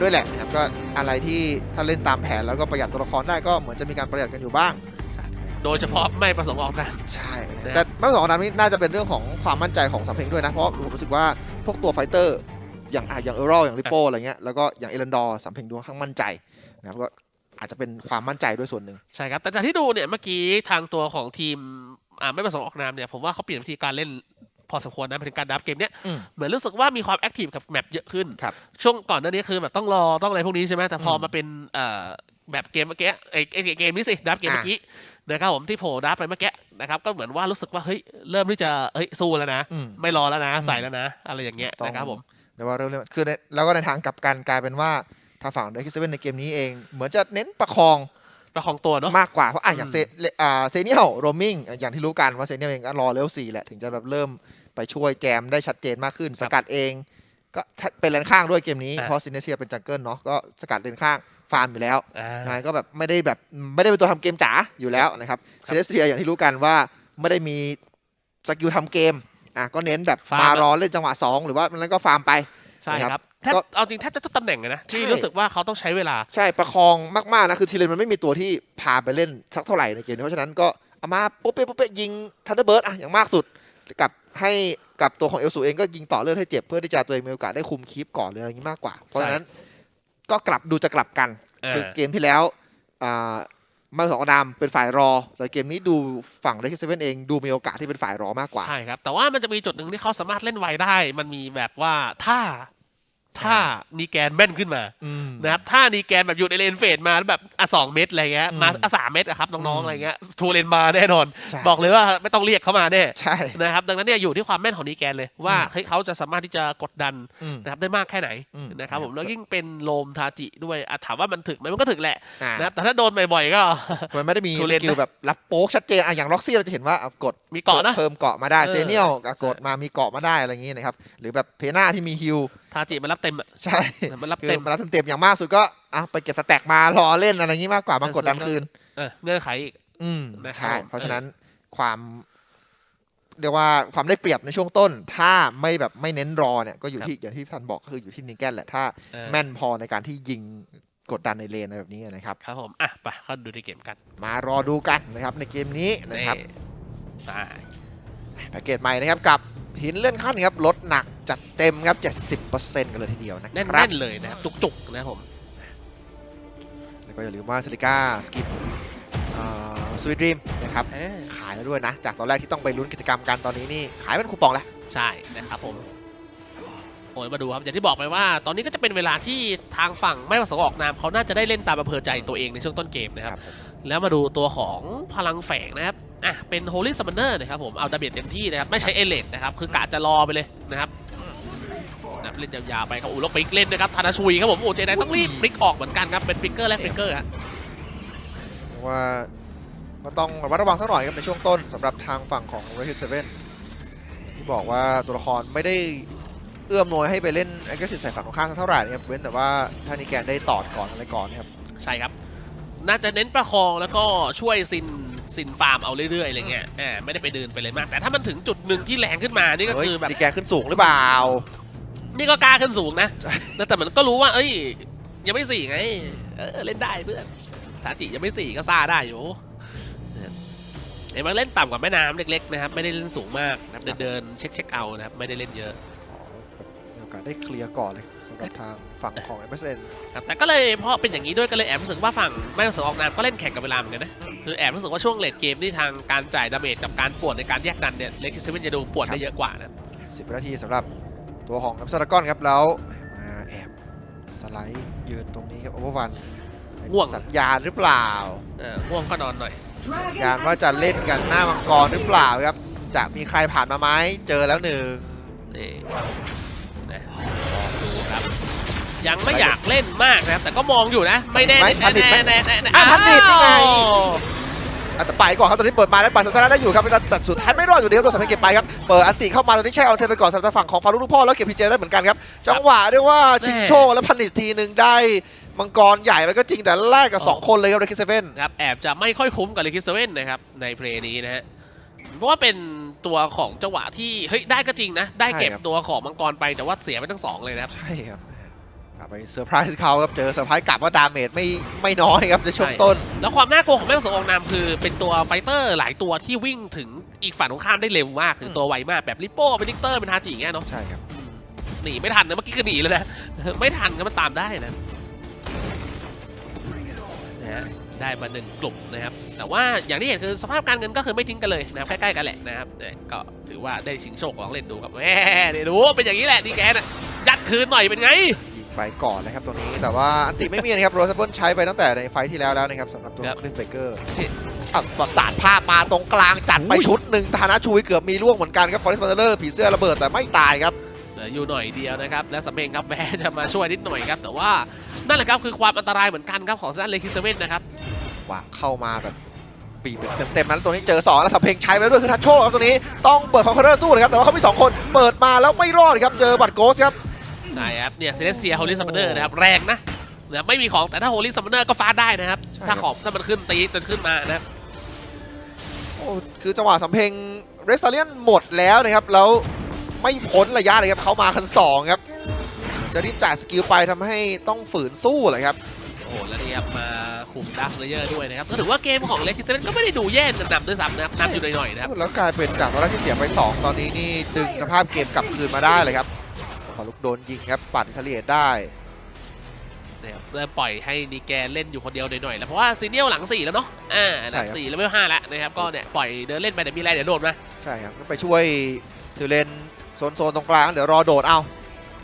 ด้วยแหละนะครับก็อะไรที่ถ้าเล่นตามแผนแล้วก็ประหยัดตัวละครได้ก็เหมือนจะมีการประหยัดกันอยู่บ้าง โดยเฉพาะไม่ประสงค์ออกนาม ใช่ นะครับแต่ไม่สองอันนั้นนี่น่าจะเป็นเรื่องของความมั่นใจของสำเพ็งด้วยนะ เพราะผมรู้สึกว่าพวกตัวไฟเตอร์ อย่างอะอย่างเออร์อย่างริโปอะไรเงี้ยแล้วก็อย่างเอรันดอร์สำเพ็งดูค่อนข้างมั่นใจนะครับก็อาจจะเป็นความมั่นใจด้วยส่วนหนึ่ง ใช่ครับ แต่จากที่ดูเนี่ยเมื่อกี้ทางตัวของทีมอ่าไม่ประสงค์ออกนามเนี่ยผมว่าเขาเปลี่ยนวิธีการเล่น พอสมควรนะเป็นการดับเกมเนี้ยอืมเหมือนรู้สึกว่ามีความแอคทีฟกับแมปเยอะขึ้นครับช่วงก่อนหน้านี้คือแบบต้องรอต้องอะไรพวกนี้ใช่ไหมแต่พออมมาเป็นเอ่อแบบเกมเมื่อกี้ไอ้ไอ้เกมนี้สิดับเกมอะเมื่อกี้นะครับผมที่โผล่ดับไปเมื่อกี้นะครับก็เหมือนว่ารู้สึกว่าเฮ้ยเริ่มที่จะเฮ้ยสู้แล้วนะอืมไม่รอแล้วนะอืมใส่แล้วนะ อะไรอย่างเงี้ยต้องนะครับผมเรียกว่าเริ่มเล่นคือในแล้วก็ในทางกลับกันกลายเป็นว่าทางฝั่งเดคิสเว่นในเกมนี้เอง เหมือนจะเน้นประคองประคองตัวเนาะมากกว่าเพราะอะอย่างอืมเซเลอ่าเซเนียลโรมิงอย่างที่รู้กันว่าเซเนียลเองก็รอเลเวลสี่แหละถึงจะแบบเริ่ม ไปช่วยแจมได้ชัดเจนมากขึ้น สกัดเอง ก็เป็นเลนข้างด้วยเกมนี้ เพราะซินเนเทียเป็นจังเกิลเนาะก็สกัดเลนข้างฟาร์มอยู่แล้วอ่านายก็แบบไม่ได้แบบไม่ได้เป็นตัวทำเกมจ๋าอยู่แล้วนะครับครัเซบเลสเทียอย่างที่รู้กันว่าไม่ได้มีสกิลทำเกมอะก็เน้นแบบฟาร์มมาอะรอเล่นจังหวะสองหรือว่ามันก็ฟาร์มไปใช่นะคครัรับบแทบก็เอาจริงแทบจะทุกตำแหน่งเลยนะที่ใช่รู้สึกว่าเขาต้องใช้เวลาใช่ประคองมากๆนะคือทีเลนมันไม่มีตัวที่พาไปเล่นสักเท่าไหร่ในเกมนี้เพราะฉะนั้นก็เอามาปุ๊บเป๊ะปุ๊บเป๊ะยิงทันเดอร์เบิร์ดอะอย่างมากสุด กับให้กับตัวของเอลสูเองก็ยิงต่อเลือดให้เจ็บเพื่อที่จะตัวเองมีโอกาสได้คุมคีปก่อนหรืออะไรอย่างนี้มากกว่า เพราะฉะนั้นก็กลับดูจะกลับกันเออคือเกมที่แล้วอ่ามาสองนามเป็นฝ่ายรอแต่เกมนี้ดูฝั่งเดคิเซเว่นเองดูมีโอกาสที่เป็นฝ่ายรอมากกว่า ใช่ครับ แต่ว่ามันจะมีจุดหนึ่งที่เขาสามารถเล่นไวได้ มันมีแบบว่าถ้า ถ้านีแกนแม่นขึ้นมาอืมนะครับถ้านีแกนแบบอยู่ในเลนเฟดมาแล้วแบบอะสองเม็ดอะไรเงี้ยอืมมาอะสามเม็ดอะครับน้องอืๆมอะไรเงี้ยทูเลนมาแน่นอนใช่บอกเลยว่าไม่ต้องเรียกเขามาแน่ใช่นะครับดังนั้นเนี่ยอยู่ที่ความแม่นของนีแกนเลยว่าอืมเฮ้ยเขาจะสามารถที่จะกดดันอืมนะครับได้มากแค่ไหนอืมนะครับผมแล้วยิ่งเป็นโลมทาจิด้วยอะถามว่ามันถึกไหมมันก็ถึกแหละอ่านะครับแต่ถ้าโดนบ่อยๆก็มันไม่ได้มีทูสเลนกิลแบบรับโป๊กชัดเจนอะอย่างล็อกซี่เราจะเห็นว่าเอากดมีเกาะนะเพิ่มเกาะมาได้เออเซเนียลกดมามีเกาะมาได้อะไรอย่างงี้นะครับหรือแบบเพน่าที่มีฮิลทาจิมันรับเต็มอะใช่มันรับคือเต็มมารับเต็มๆอย่างมากสุดก็อะไปเก็บสแต็กมารอเล่นอะไรอย่างงี้มากกว่ามากดดันคืนเออเงื่อนไขอีกอืมนะครับใช่ผมเพราะฉะนั้นความเรียกว่าความได้เปรียบในช่วงต้น ถ้าไม่แบบไม่เน้นรอเนี่ยก็อยู่ที่อย่างที่พันบอกก็คืออยู่ที่นิงแกนแหละถ้าเออแม่นพอในการที่ยิงกดดันในเลนอะไรแบบนี้นะครับครับผมอะไปเข้าดูในเกมกัน มารอดูกันนะครับในเกมนี้นะครับตายแพ็กเกจใหม่นะครับกับหินเลื่อนขั้นครับลดหนัก จัดเต็มครับ 70%กันเลยทีเดียวนะแน่ครับนๆเลยนะครับจุกๆนะครับผมแล้วก็อย่าลืมว่าซิลิก้าสกิปสวีทรีมนะครับเออขายแล้วด้วยนะ จากตอนแรกที่ต้องไปลุ้นกิจกรรมกันตอนนี้นี่ขายเป็นคูปองแล้ว ใช่นะครับผมโอ้ยมาดูครับอย่างที่บอกไปว่า ตอนนี้ก็จะเป็นเวลาที่ทางฝั่งไม่ประสงค์ออกนามเขาน่าจะได้เล่นตามอำเภอใจตัวเองในช่วงต้นเกมนะครับแล้วมาดูตัวของพลังแฝงนะครับอะเป็น Holy Summoner นะครับผมเอาดาเมจเต็มที่นะครับไม่ใช้เอเลดนะครับคือกะจะรอไปเลยนะครับนะครับ เล่นยาวๆไปครับอูแล้วฟิกเล่นนะครับธนาชุยครับผมโอ้เจไดต้องรีบฟลิกออกเหมือนกันครับเป็นฟิกเกอร์และฟิกเกอร์ฮะเพราะว่าก็ต้องระมัดระวังสักหน่อยครับในช่วงต้นสำหรับทางฝั่งของ r e d 7ที่บอกว่าตัวละครไม่ได้เอื้อมหน่วยให้ไปเล่น aggressive ใส่ฝั่งของข้างสักเท่าไหร่นะครับเว้นแต่ว่าถ้านิแกนได้ตอดก่อนอะไรก่อนนะครับใช่ครับ น่าจะเน้นประคองแล้วก็ช่วยซินซินฟาร์มเอาเรื่อยๆอะไรเงี้ยแหมไม่ได้ไปเดินไปเลยมาก แต่ถ้ามันถึงจุดหนึ่งที่แรงขึ้นมานี่ก็เฮ้ยคือแบบนิแกนขึ้นสูงหรือเปล่า นี่ก็กล้าขึ้นสูงนะใช่แต่มันก็รู้ว่า เอ้ย ยังไม่สี่ไง เออเล่นได้เพื่อนทาจิยังไม่สี่ก็ซ่าได้อยู่เห็นมันเล่นต่ำกว่าแม่น้ำเล็กๆนะครับ ไม่ได้เล่นสูงมากนะครับเดินๆเช็คเช็คเอานะครับ ไม่ได้เล่นเยอะมีโอกาสได้เคลียร์ก่อนเลยสำหรับทางฝั่งของ MSN ครับแต่ก็เลยเพราะเป็นอย่างนี้ด้วยก็เลยแอบรู้สึกว่าฝั่งไม่ประสงค์ออกนามก็เล่นแข่งกับเวลาเหมือนกันนะคือแอบรู้สึกว่าช่วงเลดเกมที่ทางการจ่ายดาเมจกับการปวดในการแยกดันเนี่ยเล็กซิเซเว่นจะดูปวดได้เยอะกว่านะ10วินาทีสำหรับ ตัวของน้ำซารากอนครับแล้วมาแอบสไลด์ยืนตรงนี้ครับโอเวอร์วันง่วงสัญญาณหรือเปล่าเออง่วงก็นอนหน่อยสัญญาณว่าจะเล่นกันหน้ามังกรหรือเปล่าครับ จะมีใครผ่านมาไหมเจอแล้วหนึ่งนี่นะลองดูครับ ยังไม่อยากเล่นมากนะครับ แต่ก็มองอยู่นะ ไม่แน่ไม่พันดิตไหมแน่แน่แน่อะพันดิตนี่ไง อ้าวอะแต่ไปก่อนครับตอนนี้เปิดมาแล้วปัดสตาร์ได้อยู่ครับแต่สุดท้ายไม่รอดอยู่ดีครับโดนสำเพ็งเก็บไปครับเปิดอันติเข้ามาตอนนี้ใช้เอาเซนไปก่อนสำหรับฝั่งของฟารุลูกพ่อแล้วเก็บพีเจได้เหมือนกันครับจังหวะเรียกว่าชิงโชคแล้วพันดิตทีหนึ่งได้มังกรใหญ่ไปก็จริงแต่แลกกับสองคนเลยครับเรคิเซเว่นครับแอบจะไม่ค่อยคุ้มกับเลคิสเว่นนะครับในเพลย์นี้นะฮะเพราะว่าเป็นตัวของจังหวะที่เฮ้ยได้ก็จริงนะ ได้เก็บใช่ครับตัวของมังกรไปแต่ว่าเสียไปทั้งสองเลยนะครับใช่ครับกลับ ไปเซอร์ไพรส์เขาครับเจอเซอร์ไพรส์กลับว่าดาเมจไม่ไม่น้อยครับในช่วงต้น แล้วความน่ากลัวของแม่ผสมออกนามคือ เป็นตัวไฟเตอร์หลายตัวที่วิ่งถึงอีกฝั่งตรงข้ามได้เร็วมากคือตัวไวมากแบบลิโป้เป็นลิกเตอร์เป็นฮาจิอย่างเงี้ยเนาะใช่ครับอืมหนีไม่ทันนะเมื่อกี้ก็หนีเลยนะไม่ทันก็มันตามได้นะนะฮะได้มาหนึ่งกลุ่มนะครับ แต่ว่าอย่างที่เห็นคือสภาพการเงินก็คือไม่ทิ้งกันเลยนะครับใกล้ๆกันแหละนะครับแต่ก็ถือว่าได้ชิงโชคของเล่นดูครับแหมเดี๋ยวดูเป็นอย่างนี้แหละดีแกน่ะยัดคืนหน่อยเป็นไงยิง ไปก่อนเลยครับตรงนี้แต่ว่าอันติไม่มีนะครับโรสเบิลใช้ไปตั้งแต่ในไฟท์ที่แล้วแล้วนะครับสำหรับตัวครับคลิฟเบเกอร์อะตัดภาพมาตรงกลางจัดไปอุ้ยชุดหนึ่งธานาชุยเกือบมีล่วงเหมือนกันครับฟอร์เรสต์บัตเลอร์ผีเสื้อระเบิดแต่ไม่ตายครับเหลืออยู่หน่อยเดียวนะครับ และสำเพ็งครับแวะจะมาช่วยนิดหน่อยครับ แต่ว่านั่นแหละครับคือความอันตรายเหมือนกันครับของทางด้านเลคิสเซเว่นนะครับว่าเข้ามาแบบปีบเต็มๆนั้นตัวนี้เจอ 2 แล้วสับเพลงใช้ไปแล้วด้วยคือทัชโชครับตัวนี้ต้องเปิดคอนเคอร์เรอร์สู้นะครับแต่ว่าเขามี2คนเปิดมาแล้วไม่รอดครับเจอบัตรโกสครับ ใช่ครับเนี่ยเซเลสเซียโฮลิซัมเนอร์นะครับแรงนะนะไม่มีของแต่ถ้าโฮลิซัมเนอร์ก็ฟาดได้นะครับ ใช่ถ้าของถ้ามันขึ้นตีจนขึ้นมานะครับ โอ้คือจังหวะสัมเพลงเรสเลียนหมดแล้วนะครับ แล้วไม่พ้นระยะเลยครับเขามาคันสองครับ จะรีบจ่ายสกิลไปทำให้ต้องฝืนสู้เลยครับ โอ้โหแล้วนี่ครับมาคุมดักเลเยอร์ด้วยนะครับก็ถือว่าเกมของเลคิสเซเว่นก็ไม่ได้ดูแย่จนนำด้วยซ้ำนะครับนำอยู่หน่อยๆนะครับ แล้วกลายเป็นจากตอนแรกที่เสียไป 2 ตอนนี้นี่ดึงสภาพเกมกลับคืนมาได้เลยครับ พอลุกโดนยิงครับปั่นเฉลี่ยได้นะครับเริ่มปล่อยให้นีแกนเล่นอยู่คนเดียวหน่อยๆแล้วเพราะว่าซีเนียลหลังสี่แล้วเนาะอ่าหลังสี่แล้วไม่ห้าแล้วนะครับก็เนี่ยปล่อยเดินเล่นไปเดี๋ยวมีอะไรเดี๋ยวโดดมาใช่ครับก็ไปช่วยถือเลนโซนโซนๆตรงกลางเดี๋ยวรอโดดเอา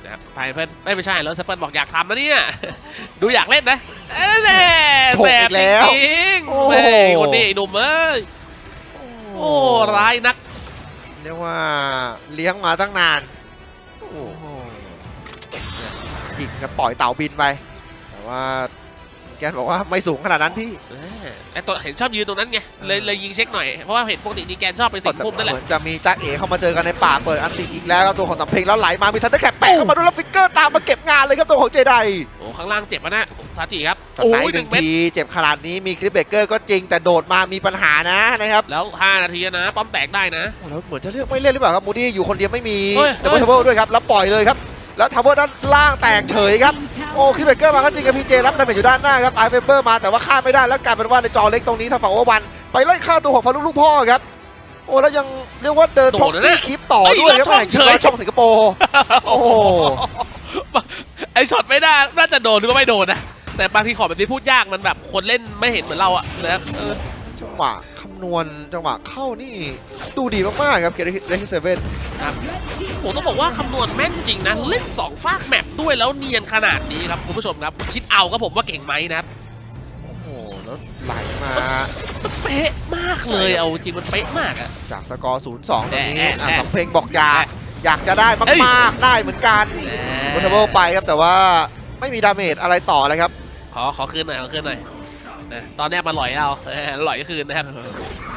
นะครับไปเพื่อนไม่ไม่ใช่แล้วสเปิลบอกอยากทำนะเนี่ยดูอยากเล่นนะเอ้ยแน่โถกแสอีบกแล้วจริงโอ้ๆเฮ้ยคนนี้ไอ้หนุ่มเอ้ยโอ้ร้ายนักเรียกว่าเลี้ยงมาตั้งนานโอ้โหยิง ครับปล่อยเต่าบินไป แต่ว่าแกนบอกว่าไม่สูงขนาดนั้นพี่เออไอตัวเห็นชอบยืนตรงนั้นไงเลยเลยยิงเช็คหน่อย เพราะว่าเห็นปกตินีแกนชอบไปสิงพุ่มนั่นแหละเหมือนจะมีจ้าเอ๋เข้ามาเจอกันในป่าเปิดอันติอีกแล้วครับตัวของสัมเพลงแล้วไหลมามีทันเดอร์แคปแปะเข้ามาด้วยแล้วฟิกเกอร์ตามมาเก็บงานเลยครับตัวของเจไดโอ้ข้างล่างเจ็บอะนะทาจิครับสโอ้ไนยด์หหนึ่นึ่งงเม็ดทีเจ็บขนาดนี้มีคลิปเบเกอร์ก็จริงแต่โดดมามีปัญหานะนะครับแล้ว 5 นาทีนะป้อมแตกได้นะโอ้แล้วเหมือนจะเลือกไม่เล่นหรือเปล่าครับมูดี้อยู่คนเดียวไม่มีเฮ้ยดับเบิลเฮ้ยทับเบิลด้วยครับแล้วปล่อยเลยครับ แล้วทับเบิลด้านล่างแตกเฉยครับโอ้คลิปเบเกอร์มาก็จริงกับพีเจรับดาเมจอยู่ด้านหน้าครับไอเฟเบอร์มาแต่ว่าฆ่าไม่ได้แล้วกลายเป็นว่าในจอเล็กตรงนี้ทางฝั่งโอวันไปไล่ฆ่าตัวของฟารุกลูกพ่อครับโอ้แล้วยังเรียกว่าเดินโดพ็อกดนะซี่คลิปต่อด้วยครับเอ้ยแห่งช่องเฉยช่องสิงคโปร์โอ้โหไอช็อตไม่ได้น่าจะโดนหรือว่าไม่โดนนะแต่บางทีของแบบนี้พูดยากมันแบบคนเล่นไม่เห็นเหมือนเราอะนะครับเออจังหวะคำ นวณจังหวะเข้านี่ดูดีมากๆครับเกรทิเซเว่นผมต้องบอกว่าคำนวณแม่นจริงนะเล่น2ฟากแมปด้วยแล้วเนียนขนาดนี้ครับคุณผู้ชมครับ คิดเอาครับผมว่าเก่งไหมนะครับโอ้โหแล้วไหลมาเป๊ะมากเลยเอาจริงมันเป๊ะมากอะจากสกอร์ 0-2ตรงนี้แอะอะแอะสำเพลงบอกอยากอยากจะได้เอ้ยมากๆได้เหมือนกันวอเทเบิลไปครับแต่ว่าไม่มีดาเมจอะไรต่อเลยครับขอขอคืนหน่อยขอคืนหน่อยนะ ตอนแรกมาหลอยเอาเออหลอยคืนนะครับ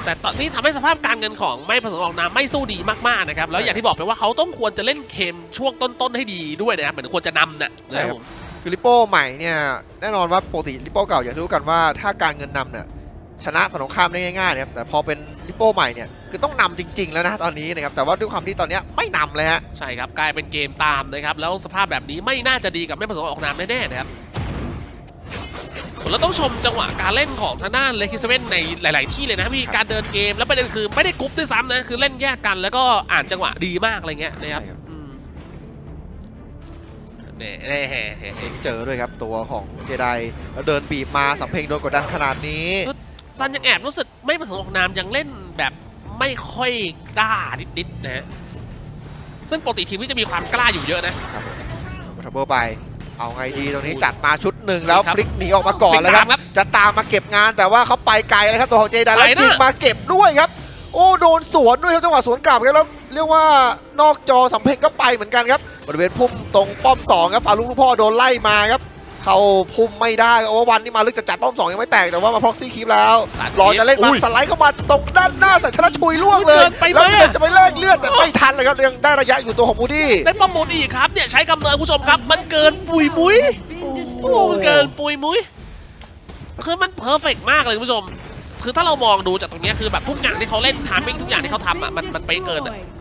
แต่ตอนนี้ทำให้สภาพการเงินของไม่ผสมออกนามไม่สู้ดีมากๆนะครับ แล้วอย่างที่บอกไปว่าเขาต้องควรจะเล่นเกมช่วงต้นๆให้ดีด้วยนะครับเหมือนควรจะนำน่ะใช่นะคครัรับบผมคือลิโป้ใหม่เนี่ยแน่นอนว่าปกติลิโป้เก่าอย่างที่รู้กันว่าถ้าการเงินนำเนี่ยชนะฝั่งตรงข้ามได้ง่ายๆนะครับแต่พอเป็นลิโป้ใหม่เนี่ยคือต้องนำจริง ๆ แล้วนะตอนนี้นะครับแต่ว่าด้วยความที่ตอนเนี้ยไม่นำเลยฮะใช่ครับกลายเป็นเกมตามนะครับแล้วสภาพแบบนี้ไม่น่าจะดีกับไม่ผสมออกนามแน่ๆนะครับ เราต้องชมจังหวะการเล่นของทางด้านเลคิสเว่นในหลาย ๆ ที่เลยนะมีการเดินเกมแล้วประเด็นคือไม่ได้กรุ๊ปด้วยซ้ำนะคือเล่นแยกกันแล้วก็อ่านจังหวะดีมากอะไรเงี้ยนะครับอืมแน่แน่แน่แน่เองเจอด้วยครับตัวของเจไดแล้วเดินบีบมาสำเพ็งโดนกดดันขนาดนี้ซันยังแอบรู้สึกไม่ผสมออกนามยังเล่นแบบไม่ค่อยกล้านิด ๆ นะฮะซึ่งปกติทีมที่จะมีความกล้าอยู่เยอะนะทับเบิลไป เอาไงดีตรงนี้จัดมาชุดหนึ่งแล้วครับพลิกหนีออกมาก่อนแล้วครับพลิกตามครับ จะตามมาเก็บงานแต่ว่าเขาไปไกลเลยครับตัวของเจไดแล้วไปนะยิงมาเก็บด้วยครับ โอ้โดนสวนด้วยครับจังหวะสวนกลับครับแล้วเรียกว่านอกจอสำเพ็งก็ไปเหมือนกันครับบริเวณพุ่มตรงป้อมสองครับฟาลุกลูกพ่อโดนไล่มาครับ เข้าพุ่มไม่ได้โอเวอร์วันนี่มาลึกจะจัดป้อมสองยังไม่แตกแต่ว่ามาพ็อกซี่คีฟแล้วรอจะเล่นมาอุ้ยสไลด์เข้ามาตรงด้านหน้าใส่ธนชุยล่วงเลยเกินไปไหมแล้วเดินจะไปแลกเลือดแต่ไม่ทันเลยครับยังได้ระยะอยู่ตัวของมูดี้ได้ประมูลอีกครับเนี่ยใช้กำเนิดผู้ชมครับ มันเกินปุยมุ้ยโอ้มันเกินปุยมุ้ยคือมันเพอร์เฟกมากเลยคุณผู้ชม คือถ้าเรามองดูจากตรงเนี้ยคือแบบทุกอย่างที่เขาเล่นทามมิ่งทุกอย่างที่เขาทำอะมันมันเป๊ะเกินอะโอ้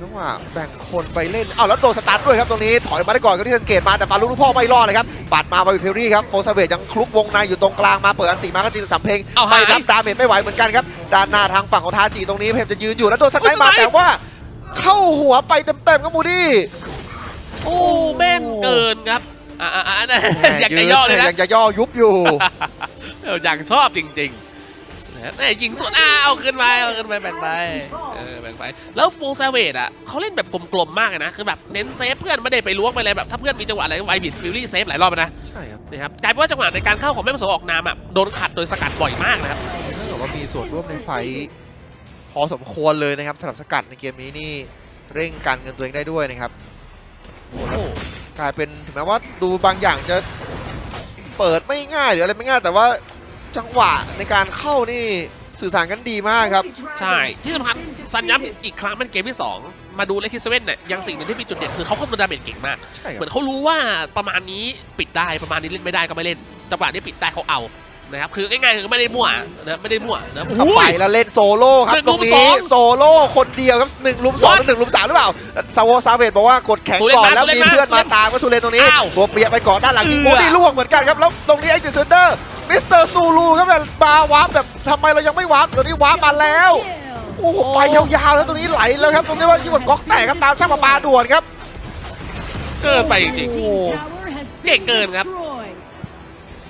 จังหวะแบ่งคนไปเล่นอ้าวแล้วโดนสตาร์ทด้วยครับตรงนี้ถอยมาได้ก่อนก็ที่สังเกตมาแต่ฟารุลูกพ่อไม่รอดเลยครับปัดมาบาบิเพลรี่ครับโฟซาเวจยังคลุกวงในอยู่ตรงกลางมาเปิดอันติมาก็จีนสำเพ็งเอาหาไม่ย รับดาเมจไม่ไหวเหมือนกันครับด้านหน้าทางฝั่งของทาจีตรงนี้เพมจะยืนอยู่แล้วโดนสไนป์มาโอ้ยสไนป์แต่ว่า เข้าหัวไปเต็มๆครับมูดี้ โอ้แม่นเกินครับอ่าอ่าอ่าแหม่อยากจะย่อเลยนะยังจะย่อยุบอยู่ เอออย่างชอบจริงๆนะแต่ยิงสวนอ้าเอาขึ้นไปเอาขึ้นไปแบ่งไปเออ แบ่งไปแล้วฟูลเซเวตอะเขาเล่นแบบกลมๆมากเลยนะคือแบบเน้นเซฟเพื่อนไม่ได้ไปล้วงไปเลยแบบถ้าเพื่อนมีจังหวะอะไรไวบิดฟิลลี่เซฟหลายรอบนะใช่ครับนะครับกลายเป็นว่าจังหวะในการเข้าของแม่ประสงค์ออกนามอะโดนขัดโดยสกัดบ่อยมากนะครับถ้าเกิดว่ามีส่วนร่วมในไฟท์พอสมควรเลยนะครับสำหรับสกัดในเกมนี้นี่เร่งการเงินตัวเองได้ด้วยนะครับโอ้โหกลายเป็นถึงแม้ว่าดูบางอย่างจะเปิดไม่ง่ายหรืออะไรไม่ง่าย แต่ว่าจังหวะในการเข้านี่สื่อสารกันดีมากครับ ใช่ที่สำคัญ สัญย้ำอีกครั้งเป็นเกมที่ 2 มาดูเลคิสเว่นเนี่ยยังสิ่งหนึ่งที่มีจุดเด่นคือเขาคำนวณดาเมจเก่งมาก ใช่คเหรัมืบอนเขารู้ว่าประมาณนี้ปิดได้ประมาณนี้เล่นไม่ได้ก็ไม่เล่นจังหวะนี้ปิดได้เขาเอานะครับคือง่ายๆคือไม่ได้มั่วนะไม่ได้มั่วนะเข้าไปแล้วเล่นโซโล่ครับหนึ่งตลุรมงสอนี้งโซโล่คนเดียวครับหนึ่งลุมสองหรือหนึ่งลุมสามหรือเปล่าซาโวซาเวตบอกว่ากดแข็งทุเรศก่อนมากแล้วทุเรศมีมากเพื่อนมาตามก็ทุเรนตรงนี้อ้าวตัวเปรียกไปก่อนด้านหลังยิงเอื้โมอนี่ล่วงเหมือนกันครับ แล้วตรงนี้ไอ้เจสันเดอร์มิสเตอร์ซูลูครับแบบมาวาร์ปแบบทำไมเรายังไม่วาร์ปตรงนี้วาร์ปมาแล้ว โอ้โหไปยาวๆแล้วตรงนี้ไหลแล้วครับตรงนี้ว่ายิ่งกว่าก๊อกแตกครับตามช่างประปาด่วนครับ เกินไปจริงเก่งเกินครับ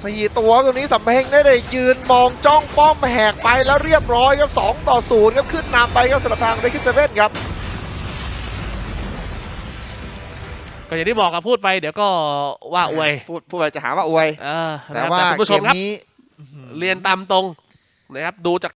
สี่ตัวตรงนี้สำเพ็งได้เลยยืนมองจ้องป้อมแหกไปแล้วเรียบร้อยครับ2ต่อ0ครับขึ้นนำไปครับสำหรับทางเบคิสเซเว่นครับๆก็อย่างที่บอกกับพูดไปเดี๋ยวก็ว่าอวยพูดพูดไปจะหาว่าอวยเออแต่นะครับว่าแต่คุณผู้ชเกมมครับ นี้ เรียนตามตรงนะครับดูจาก